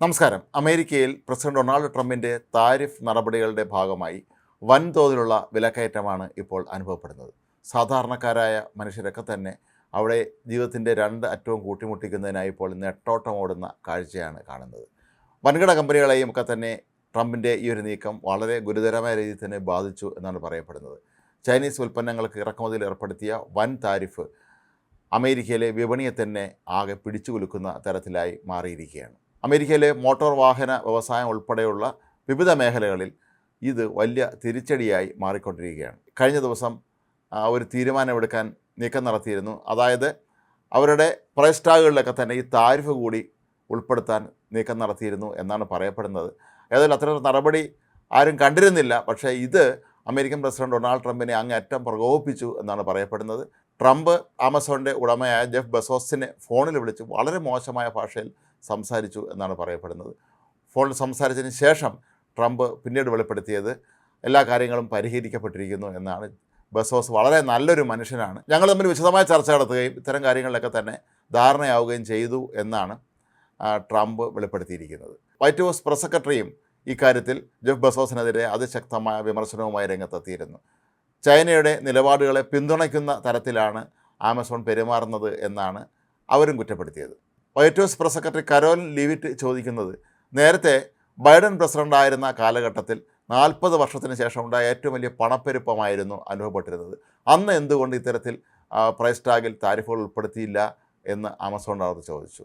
നമസ്കാരം. അമേരിക്കയിൽ president Donald ട്രംപിന്റെ താരിഫ് നടപടികളുടെ ഭാഗമായി വൻതോതിലുള്ള വിലക്കയറ്റമാണ് ഇപ്പോൾ അനുഭവപ്പെടുന്നത്. സാധാരണക്കാരായ മനുഷ്യരൊക്കെ തന്നെ അവിടെ ജീവിതത്തിന്റെ രണ്ട് അറ്റവും കൂട്ടിമുട്ടിക്കുന്നതിനായി ഇപ്പോൾ നെട്ടോട്ടം ഓടുന്ന കാഴ്ചയാണ് കാണുന്നത്. വൻകിട കമ്പനികളെയും ഒക്കെ തന്നെ ട്രംപിന്റെ ഈ ഒരു നീക്കം വളരെ ഗുരുതരമായ രീതിയിൽ തന്നെ ബാധിച്ചു എന്നാണ് പറയപ്പെടുന്നത്. ചൈനീസ് ഉൽപ്പന്നങ്ങൾക്ക് ഇറക്കുമതിയിൽ ഏർപ്പെടുത്തിയ വൻ താരിഫ് അമേരിക്കയിലെ വിപണിയെ തന്നെ ആകെ പിടിച്ചു കുലുക്കുന്ന തരത്തിലായി മാറിയിരിക്കുകയാണ്. അമേരിക്കയിലെ മോട്ടോർ വാഹന വ്യവസായം ഉൾപ്പെടെയുള്ള വിവിധ മേഖലകളിൽ ഇത് വലിയ തിരിച്ചടിയായി മാറിക്കൊണ്ടിരിക്കുകയാണ്. കഴിഞ്ഞ ദിവസം ഒരു തീരുമാനമെടുക്കാൻ നീക്കം നടത്തിയിരുന്നു. അതായത് അവരുടെ പ്രൈസ് ടാഗുകളിലൊക്കെ തന്നെ ഈ താരിഫ് കൂടി ഉൾപ്പെടുത്താൻ നീക്കം നടത്തിയിരുന്നു എന്നാണ് പറയപ്പെടുന്നത്. ഏതായാലും അത്തരം നടപടി ആരും കണ്ടിരുന്നില്ല. പക്ഷേ ഇത് അമേരിക്കൻ പ്രസിഡന്റ് ഡൊണാൾഡ് ട്രംപിനെ അങ്ങേയറ്റം പ്രകോപിപ്പിച്ചു എന്നാണ് പറയപ്പെടുന്നത്. ട്രംപ് ആമസോണിന്റെ ഉടമയായ ജെഫ് ബെസോസിനെ ഫോണിൽ വിളിച്ച് വളരെ മോശമായ ഭാഷയിൽ സംസാരിച്ചു എന്നാണ് പറയപ്പെടുന്നത്. ഫോണിൽ സംസാരിച്ചതിന് ശേഷം ട്രംപ് പിന്നീട് വെളിപ്പെടുത്തിയത് എല്ലാ കാര്യങ്ങളും പരിഹരിക്കപ്പെട്ടിരിക്കുന്നു എന്നാണ്. ബസോസ് വളരെ നല്ലൊരു മനുഷ്യനാണ്. ഞങ്ങൾ തമ്മിൽ വിശദമായ ചർച്ച നടത്തുകയും ഇത്തരം കാര്യങ്ങളിലൊക്കെ തന്നെ ധാരണയാവുകയും ചെയ്തു എന്നാണ് ട്രംപ് വെളിപ്പെടുത്തിയിരിക്കുന്നത്. വൈറ്റ് ഹൗസ് പ്രസ് സെക്രട്ടറിയും ഇക്കാര്യത്തിൽ ജെഫ് ബസോസിനെതിരെ അതിശക്തമായ വിമർശനവുമായി രംഗത്തെത്തിയിരുന്നു. ചൈനയുടെ നിലപാടുകളെ പിന്തുണയ്ക്കുന്ന തരത്തിലാണ് ആമസോൺ പെരുമാറുന്നത് എന്നാണ് അവരും കുറ്റപ്പെടുത്തിയത്. White House press secretary Karoline Leavitt ചോദിക്കുന്നത് നേരത്തെ ബൈഡൻ പ്രസിഡന്റായിരുന്ന കാലഘട്ടത്തിൽ നാൽപ്പത് വർഷത്തിന് ശേഷം ഉണ്ടായ ഏറ്റവും വലിയ പണപ്പെരുപ്പമായിരുന്നു അനുഭവപ്പെട്ടിരുന്നത്. അന്ന് എന്തുകൊണ്ട് ഇത്തരത്തിൽ പ്രൈസ് ടാഗിൽ താരിഫുകൾ ഉൾപ്പെടുത്തിയില്ല എന്ന് ആമസോൺ അവർ ചോദിച്ചു.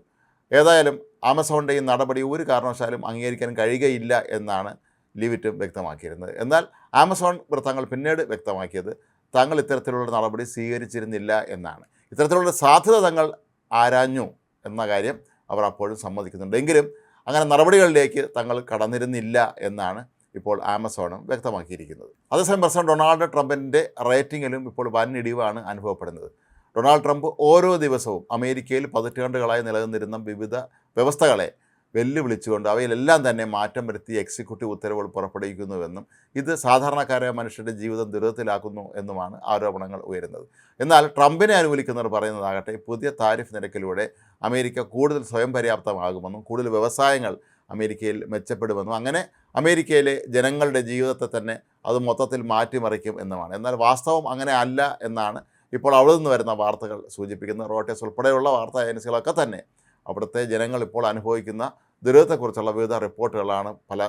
ഏതായാലും ആമസോണിന്റെ ഈ നടപടി ഒരു കാരണവശാലും അംഗീകരിക്കാൻ കഴിയുകയില്ല എന്നാണ് ലിവിറ്റും വ്യക്തമാക്കിയിരുന്നത്. എന്നാൽ ആമസോൺ വൃത്തങ്ങൾ പിന്നീട് വ്യക്തമാക്കിയത് തങ്ങൾ ഇത്തരത്തിലുള്ള നടപടി സ്വീകരിച്ചിരുന്നില്ല എന്നാണ്. ഇത്തരത്തിലുള്ള സാധ്യത തങ്ങൾ ആരാഞ്ഞു? എന്ന കാര്യം അവർ അപ്പോഴും സമ്മതിക്കുന്നുണ്ട്. എങ്കിലും അങ്ങനെ നടപടികളിലേക്ക് തങ്ങൾ കടന്നിരുന്നില്ല എന്നാണ് ഇപ്പോൾ ആമസോണും വ്യക്തമാക്കിയിരിക്കുന്നത്. അതേസമയം പ്രസിഡന്റ് ഡൊണാൾഡ് ട്രംപിന്റെ റേറ്റിംഗിലും ഇപ്പോൾ വൻ ഇടിവാണ് അനുഭവപ്പെടുന്നത്. ഡൊണാൾഡ് ട്രംപ് ഓരോ ദിവസവും അമേരിക്കയിൽ പതിറ്റാണ്ടുകളായി നിലനിന്നിരുന്ന വിവിധ വ്യവസ്ഥകളെ വെല്ലുവിളിച്ചുകൊണ്ട് അവയിലെല്ലാം തന്നെ മാറ്റം വരുത്തി എക്സിക്യൂട്ടീവ് ഉത്തരവുകൾ പുറപ്പെടുവിക്കുന്നുവെന്നും ഇത് സാധാരണക്കാരായ മനുഷ്യരുടെ ജീവിതം ദുരിതത്തിലാക്കുന്നു എന്നുമാണ് ആരോപണങ്ങൾ ഉയരുന്നത്. എന്നാൽ ട്രംപിനെ അനുകൂലിക്കുന്നവർ പറയുന്നതാകട്ടെ പുതിയ താരിഫ് നിരക്കിലൂടെ അമേരിക്ക കൂടുതൽ സ്വയം പര്യാപ്തമാകുമെന്നും കൂടുതൽ വ്യവസായങ്ങൾ അമേരിക്കയിൽ മെച്ചപ്പെടുമെന്നും അങ്ങനെ അമേരിക്കയിലെ ജനങ്ങളുടെ ജീവിതത്തെ തന്നെ അത് മൊത്തത്തിൽ മാറ്റിമറിക്കും എന്നുമാണ്. എന്നാൽ വാസ്തവം അങ്ങനെ അല്ല എന്നാണ് ഇപ്പോൾ അവിടെ നിന്ന് വരുന്ന വാർത്തകൾ സൂചിപ്പിക്കുന്നത്. റോട്ടേഴ്സ് ഉൾപ്പെടെയുള്ള വാർത്താ ഏജൻസികളൊക്കെ തന്നെ അവിടുത്തെ ജനങ്ങൾ ഇപ്പോൾ അനുഭവിക്കുന്ന ദുരിതത്തെക്കുറിച്ചുള്ള വിവിധ റിപ്പോർട്ടുകളാണ് പല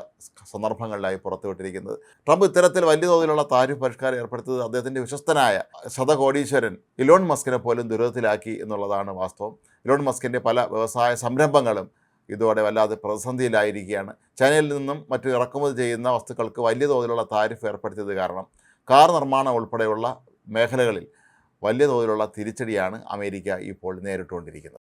സന്ദർഭങ്ങളിലായി പുറത്തുവിട്ടിരിക്കുന്നത്. ട്രംപ് ഇത്തരത്തിൽ വലിയ തോതിലുള്ള താരിഫ് പരിഷ്കാരം ഏർപ്പെടുത്തിയത് അദ്ദേഹത്തിന്റെ വിശ്വസ്തനായ ശതകോടീശ്വരൻ ഇലോൺ മസ്കിനെ പോലും ദുരിതത്തിലാക്കി എന്നുള്ളതാണ് വാസ്തവം. ഇലോൺ മസ്കിന്റെ പല വ്യവസായ സംരംഭങ്ങളും ഇതോടെ വല്ലാതെ പ്രതിസന്ധിയിലായിരിക്കുകയാണ്. ചൈനയിൽ നിന്നും മറ്റു ഇറക്കുമതി ചെയ്യുന്ന വസ്തുക്കൾക്ക് വലിയ തോതിലുള്ള താരിഫ് ഏർപ്പെടുത്തിയത് കാരണം കാർ നിർമ്മാണം ഉൾപ്പെടെയുള്ള മേഖലകളിൽ വലിയ തോതിലുള്ള തിരിച്ചടിയാണ് അമേരിക്ക ഇപ്പോൾ നേരിട്ടുകൊണ്ടിരിക്കുന്നത്.